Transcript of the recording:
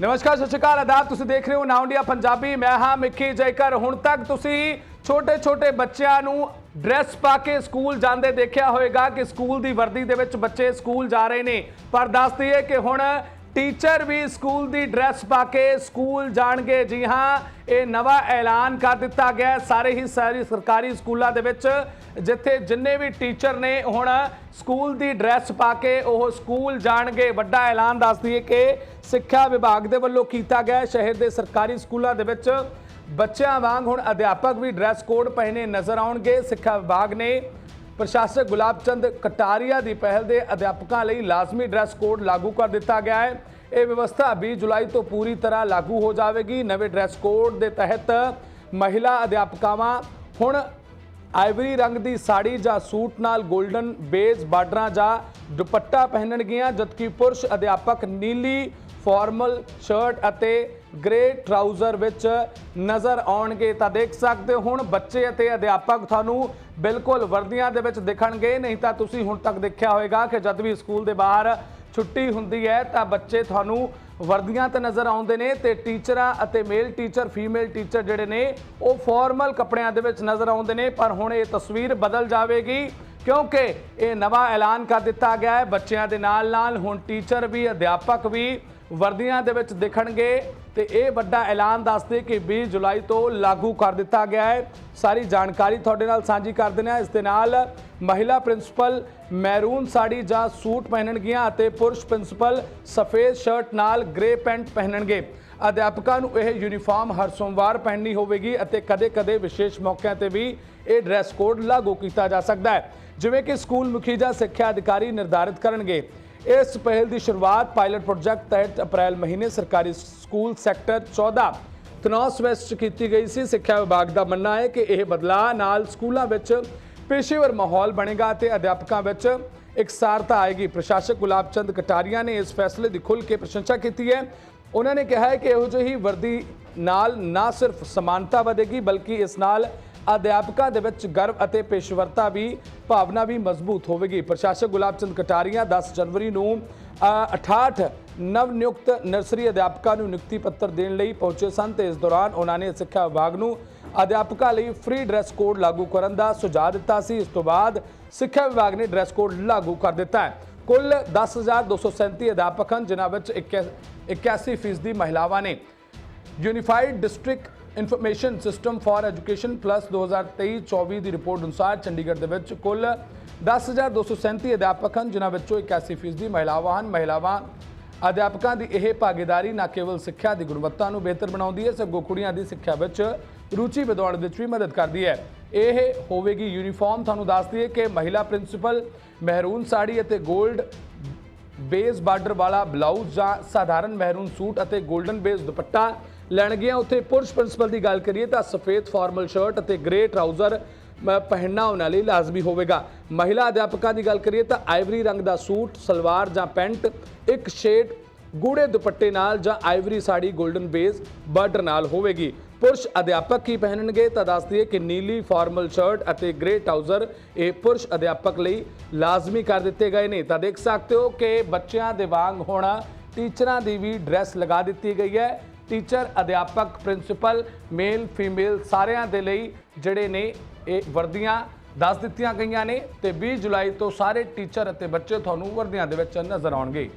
ਨਮਸਕਾਰ, ਸਤਿ ਸ਼੍ਰੀ ਅਕਾਲ। ਆਦਾਬ ਤੁਸੀਂ ਦੇਖ ਰਹੇ ਹੋ ਨਾਉ ਇੰਡੀਆ ਪੰਜਾਬੀ। ਮੈਂ ਹਾਂ ਮਿੱਕੀ ਜੈਕਰ। ਹੁਣ ਤੱਕ ਤੁਸੀਂ ਛੋਟੇ ਛੋਟੇ ਬੱਚਿਆਂ ਨੂੰ ਡਰੈਸ ਪਾ ਕੇ ਸਕੂਲ ਜਾਂਦੇ ਦੇਖਿਆ ਹੋਵੇਗਾ ਕਿ ਸਕੂਲ ਦੀ ਵਰਦੀ ਦੇ ਵਿੱਚ ਬੱਚੇ ਸਕੂਲ ਜਾ ਰਹੇ ਨੇ। ਪਰ ਦੱਸ ਦਈਏ ਕਿ ਹੁਣ ਟੀਚਰ ਵੀ ਸਕੂਲ ਦੀ ਡਰੈਸ ਪਾ ਕੇ ਸਕੂਲ ਜਾਣਗੇ। ਜੀ ਹਾਂ, ਇਹ ਨਵਾਂ ਐਲਾਨ ਕਰ ਦਿੱਤਾ ਗਿਆ ਸਾਰੇ ਹੀ ਸਾਰੇ ਸਰਕਾਰੀ ਸਕੂਲਾਂ ਦੇ ਵਿੱਚ, ਜਿੱਥੇ ਜਿੰਨੇ ਵੀ ਟੀਚਰ ਨੇ, ਹੁਣ ਸਕੂਲ ਦੀ ਡਰੈਸ ਪਾ ਕੇ ਉਹ ਸਕੂਲ ਜਾਣਗੇ। ਵੱਡਾ ਐਲਾਨ ਦੱਸ ਦਈਏ ਕਿ ਸਿੱਖਿਆ ਵਿਭਾਗ ਦੇ ਵੱਲੋਂ ਕੀਤਾ ਗਿਆ ਸ਼ਹਿਰ ਦੇ ਸਰਕਾਰੀ ਸਕੂਲਾਂ ਦੇ ਵਿੱਚ ਬੱਚਿਆਂ ਵਾਂਗ ਹੁਣ ਅਧਿਆਪਕ ਵੀ ਡਰੈਸ ਕੋਡ ਪਹਿਨੇ ਨਜ਼ਰ ਆਉਣਗੇ। ਸਿੱਖਿਆ ਵਿਭਾਗ ਨੇ ਪ੍ਰਸ਼ਾਸਕ ਗੁਲਾਬਚੰਦ ਕਟਾਰੀਆ ਦੀ ਪਹਿਲ ਦੇ ਅਧਿਆਪਕਾਂ ਲਈ ਲਾਜ਼ਮੀ ਡਰੈਸ ਕੋਡ ਲਾਗੂ ਕਰ ਦਿੱਤਾ ਗਿਆ ਹੈ। ਇਹ ਵਿਵਸਥਾ 20 ਜੁਲਾਈ ਤੋਂ ਪੂਰੀ ਤਰ੍ਹਾਂ ਲਾਗੂ ਹੋ ਜਾਵੇਗੀ। ਨਵੇਂ ਡਰੈਸ ਕੋਡ ਦੇ ਤਹਿਤ ਮਹਿਲਾ ਅਧਿਆਪਕਾਵਾਂ ਹੁਣ ਆਈਵਰੀ ਰੰਗ ਦੀ ਸਾੜੀ ਜਾਂ ਸੂਟ ਨਾਲ 골ਡਨ ਬੇਸ ਬਾਰਡਰਾਂ ਜਾਂ ਦੁਪੱਟਾ ਪਹਿਨਣਗੀਆਂ, ਜਦਕਿ ਪੁਰਸ਼ ਅਧਿਆਪਕ ਨੀਲੀ ਫਾਰਮਲ ਸ਼ਰਟ ਅਤੇ ਗ੍ਰੇ ਟਰਾਊਜ਼ਰ ਵਿੱਚ ਨਜ਼ਰ ਆਉਣਗੇ ਤਾਂ ਦੇਖ ਸਕਦੇ ਹੋ ਹੁਣ ਬੱਚੇ ਅਤੇ ਅਧਿਆਪਕ ਤੁਹਾਨੂੰ ਬਿਲਕੁਲ ਵਰਦੀਆਂ ਦੇ ਵਿੱਚ ਦਿਖਣਗੇ। ਨਹੀਂ ਤਾਂ ਤੁਸੀਂ ਹੁਣ ਤੱਕ ਦੇਖਿਆ ਹੋਵੇਗਾ ਕਿ ਜਦ ਵੀ ਸਕੂਲ ਦੇ ਬਾਹਰ ਛੁੱਟੀ ਹੁੰਦੀ ਹੈ ਤਾਂ ਬੱਚੇ ਤੁਹਾਨੂੰ ਵਰਦੀਆਂ ਤੇ ਨਜ਼ਰ ਆਉਂਦੇ ਨੇ ਤੇ ਟੀਚਰਾਂ ਅਤੇ ਮੇਲ ਟੀਚਰ, ਫੀਮੇਲ ਟੀਚਰ ਜਿਹੜੇ ਨੇ, ਉਹ ਫਾਰਮਲ ਕੱਪੜਿਆਂ ਦੇ ਵਿੱਚ ਨਜ਼ਰ ਆਉਂਦੇ ਨੇ। ਪਰ ਹੁਣ ਇਹ ਤਸਵੀਰ ਬਦਲ ਜਾਵੇਗੀ ਕਿਉਂਕਿ ਇਹ ਨਵਾਂ ਐਲਾਨ ਕਰ ਦਿੱਤਾ ਗਿਆ ਹੈ ਬੱਚਿਆਂ ਦੇ ਨਾਲ ਨਾਲ ਹੁਣ ਟੀਚਰ ਵੀ, ਅਧਿਆਪਕ ਵੀ ਵਰਦੀਆਂ ਦੇ ਵਿੱਚ ਦਿਖਣਗੇ ਤੇ ਇਹ ਵੱਡਾ ਐਲਾਨ ਦੱਸਦੇ ਕਿ 20 ਜੁਲਾਈ ਤੋਂ ਲਾਗੂ ਕਰ ਦਿੱਤਾ ਗਿਆ ਹੈ। ਸਾਰੀ ਜਾਣਕਾਰੀ ਤੁਹਾਡੇ ਨਾਲ ਸਾਂਝੀ ਕਰ ਦਿੰਦੇ ਹਾਂ। ਇਸ ਦੇ ਨਾਲ ਮਹਿਲਾ ਪ੍ਰਿੰਸੀਪਲ ਮੈਰੂਨ ਸਾੜੀ ਜਾਂ ਸੂਟ ਪਹਿਨਣਗੀਆਂ ਅਤੇ ਪੁਰਸ਼ ਪ੍ਰਿੰਸੀਪਲ ਸਫੇਦ ਸ਼ਰਟ ਨਾਲ ਗ੍ਰੇ ਪੈਂਟ ਪਹਿਨਣਗੇ। ਅਧਿਆਪਕਾਂ ਨੂੰ ਇਹ ਯੂਨੀਫਾਰਮ ਹਰ ਸੋਮਵਾਰ ਪਹਿਨਣੀ ਹੋਵੇਗੀ ਅਤੇ ਕਦੇ-ਕਦੇ ਵਿਸ਼ੇਸ਼ ਮੌਕਿਆਂ ਤੇ ਵੀ ਇਹ ਡਰੈਸ ਕੋਡ ਲਾਗੂ ਕੀਤਾ ਜਾ ਸਕਦਾ ਹੈ। ਜਿਵੇਂ ਕਿ ਸਕੂਲ ਮੁਖੀ ਜਾਂ ਸਿੱਖਿਆ ਅਧਿਕਾਰੀ ਨਿਰਧਾਰਿਤ ਕਰਨਗੇ। ਇਸ ਪਹਿਲ ਦੀ ਸ਼ੁਰੂਆਤ ਪਾਇਲਟ ਪ੍ਰੋਜੈਕਟ ਤਹਿਤ ਅਪ੍ਰੈਲ ਮਹੀਨੇ ਸਰਕਾਰੀ ਸਕੂਲ ਸੈਕਟਰ 14 ਤਨੌਸ ਵੈਸਟ 'ਚ ਕੀਤੀ ਗਈ ਸੀ। ਸਿੱਖਿਆ ਵਿਭਾਗ ਦਾ ਮੰਨਣਾ ਹੈ ਕਿ ਇਹ ਬਦਲਾਅ ਨਾਲ ਸਕੂਲਾਂ ਵਿੱਚ ਪੇਸ਼ੇਵਰ ਮਾਹੌਲ ਬਣੇਗਾ ਤੇ ਅਧਿਆਪਕਾਂ ਵਿੱਚ ਇਕਸਾਰਤਾ ਆਏਗੀ। ਪ੍ਰਸ਼ਾਸਕ ਗੁਲਾਬ ਚੰਦ ਕਟਾਰੀਆ ਨੇ ਇਸ ਫੈਸਲੇ ਦੀ ਖੁੱਲ੍ਹ ਕੇ ਪ੍ਰਸ਼ੰਸਾ ਕੀਤੀ ਹੈ। ਉਹਨਾਂ ਨੇ ਕਿਹਾ ਹੈ ਕਿ ਇਹੋ ਜਿਹੀ ਵਰਦੀ ਨਾਲ ਨਾ ਸਿਰਫ ਸਮਾਨਤਾ ਵਧੇਗੀ, ਬਲਕਿ ਇਸ ਨਾਲ ਅਧਿਆਪਕਾਂ ਦੇ ਵਿੱਚ ਗਰਵ ਅਤੇ ਪੇਸ਼ਵਰਤਾ ਵੀ ਭਾਵਨਾ ਵੀ ਮਜ਼ਬੂਤ ਹੋਵੇਗੀ। ਪ੍ਰਸ਼ਾਸਕ ਗੁਲਾਬ ਚੰਦ ਕਟਾਰੀਆ 10 ਜਨਵਰੀ ਨੂੰ ਅ, 68 ਨਵ ਨਿਯੁਕਤ ਨਰਸਰੀ ਅਧਿਆਪਕਾਂ ਨੂੰ ਨਿਯੁਕਤੀ ਪੱਤਰ ਦੇਣ ਲਈ ਪਹੁੰਚੇ ਸਨ ਤੇ ਇਸ ਦੌਰਾਨ ਉਹਨਾਂ ਨੇ ਸਿੱਖਿਆ ਵਿਭਾਗ ਨੂੰ ਅਧਿਆਪਕਾਂ ਲਈ ਫ੍ਰੀ ਡਰੈਸ ਕੋਡ ਲਾਗੂ ਕਰਨ ਦਾ ਸੁਝਾਅ ਦਿੱਤਾ ਸੀ। ਇਸ ਤੋਂ ਬਾਅਦ ਸਿੱਖਿਆ ਵਿਭਾਗ ਨੇ ਡਰੈਸ ਕੋਡ ਲਾਗੂ ਕਰ ਦਿੱਤਾ ਹੈ। ਕੁੱਲ 10237 ਅਧਿਆਪਕ ਹਨ ਜਿਨ੍ਹਾਂ ਵਿੱਚ 81 ਫੀਸਦੀ ਮਹਿਲਾਵਾਂ ਨੇ। Unified district information system for education plus 2023-24 ਦੀ ਰਿਪੋਰਟ ਅਨੁਸਾਰ ਚੰਡੀਗੜ੍ਹ ਦੇ ਵਿੱਚ ਕੁੱਲ 10237 ਅਧਿਆਪਕ ਹਨ, ਜਿਨ੍ਹਾਂ ਵਿੱਚੋਂ 81 ਫੀਸਦੀ ਮਹਿਲਾਵਾਂ ਹਨ ਮਹਿਲਾਵਾਂ ਅਧਿਆਪਕਾਂ ਦੀ ਇਹ ਭਾਗੀਦਾਰੀ ਨਾ ਕੇਵਲ ਸਿੱਖਿਆ ਦੀ ਗੁਣਵੱਤਾ ਨੂੰ ਬਿਹਤਰ ਬਣਾਉਂਦੀ ਹੈ, ਸਗੋਂ ਕੁੜੀਆਂ ਦੀ ਸਿੱਖਿਆ ਵਿੱਚ ਰੁਚੀ ਵਧਾਉਣ ਵਿੱਚ ਵੀ ਮਦਦ ਕਰਦੀ ਹੈ। ਇਹ ਹੋਵੇਗੀ ਯੂਨੀਫਾਰਮ। ਤੁਹਾਨੂੰ ਦੱਸ ਦਈਏ ਕਿ ਮਹਿਲਾ ਪ੍ਰਿੰਸੀਪਲ ਮਹਿਰੂਨ ਸਾੜੀ ਅਤੇ 골ਡ ਬੇਸ ਬਾਰਡਰ ਵਾਲਾ ਬਲਾਊਜ਼ ਜਾਂ ਸਾਧਾਰਨ ਮਹਿਰੂਨ ਸੂਟ ਅਤੇ 골ਡਨ ਬੇਸ ਦੁਪੱਟਾ ਲੈਣਗੀਆਂ ਉੱਥੇ ਪੁਰਸ਼ ਪ੍ਰਿੰਸੀਪਲ ਦੀ ਗੱਲ ਕਰੀਏ ਤਾਂ ਸਫੇਦ ਫਾਰਮਲ ਸ਼ਰਟ ਅਤੇ ਗ੍ਰੇ ਟਰਾਊਜ਼ਰ ਪਹਿਨਣਾ ਉਹਨਾਂ ਲਈ ਲਾਜ਼ਮੀ ਹੋਵੇਗਾ। ਮਹਿਲਾ ਅਧਿਆਪਕਾਂ ਦੀ ਗੱਲ ਕਰੀਏ ਤਾਂ ਆਈਵਰੀ ਰੰਗ ਦਾ ਸੂਟ, ਸਲਵਾਰ ਜਾਂ ਪੈਂਟ, ਇੱਕ ਸ਼ੇਡ ਗੂੜੇ ਦੁਪੱਟੇ ਨਾਲ ਜਾਂ ivory sari golden base border ਨਾਲ ਹੋਵੇਗੀ। ਪੁਰਸ਼ ਅਧਿਆਪਕ ਕੀ ਪਹਿਨਣਗੇ, ਤਾਂ ਦੱਸ ਦਈਏ ਕਿ ਨੀਲੀ ਫਾਰਮਲ ਸ਼ਰਟ ਅਤੇ ਗ੍ਰੇ ਟਰਾਊਜ਼ਰ ਇਹ ਪੁਰਸ਼ ਅਧਿਆਪਕ ਲਈ ਲਾਜ਼ਮੀ ਕਰ ਦਿੱਤੇ ਗਏ ਨੇ। ਤਾਂ ਦੇਖ ਸਕਦੇ ਹੋ ਕਿ ਬੱਚਿਆਂ ਦੇ ਵਾਂਗ ਹੁਣ ਟੀਚਰਾਂ ਦੀ ਵੀ ਡਰੈਸ ਲਗਾ ਦਿੱਤੀ ਗਈ ਹੈ। ਟੀਚਰ, ਅਧਿਆਪਕ, ਪ੍ਰਿੰਸੀਪਲ, ਮੇਲ, ਫੀਮੇਲ ਸਾਰਿਆਂ ਦੇ ਲਈ ਜਿਹੜੇ ਨੇ ਇਹ ਵਰਦੀਆਂ ਦੱਸ ਦਿੱਤੀਆਂ ਗਈਆਂ ਨੇ ਤੇ 20 ਜੁਲਾਈ ਤੋਂ ਸਾਰੇ ਟੀਚਰ ਅਤੇ ਬੱਚੇ ਤੁਹਾਨੂੰ ਵਰਦੀਆਂ ਦੇ ਵਿੱਚ ਨਜ਼ਰ ਆਉਣਗੇ।